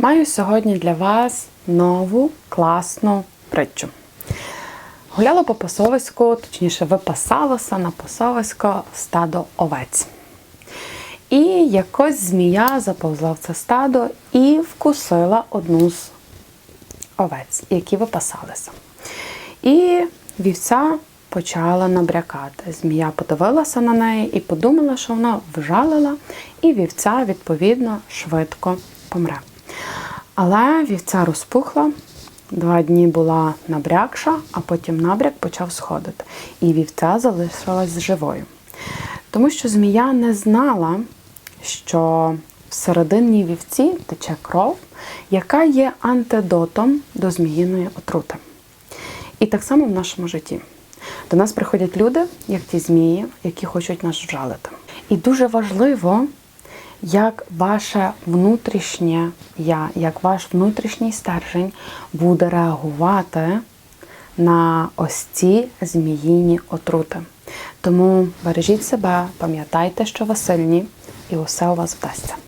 Маю сьогодні для вас нову класну притчу. Гуляло по пасовиську, точніше, випасалося на пасовисько стадо овець. І якось змія заповзла в це стадо і вкусила одну з овець, які випасалися. І вівця почала набрякати. Змія подивилася на неї і подумала, що вона вжалила, і вівця, відповідно, швидко помре. Але вівця розпухла, два дні була набрякша, а потім набряк почав сходити. І вівця залишилась живою. Тому що змія не знала, що всередині вівці тече кров, яка є антидотом до зміїної отрути. І так само в нашому житті. До нас приходять люди, як ті змії, які хочуть нас вжалити. І дуже важливо, як ваше внутрішнє я, як ваш внутрішній стержень буде реагувати на ось ці зміїні отрути. Тому бережіть себе, пам'ятайте, що ви сильні, і усе у вас вдасться.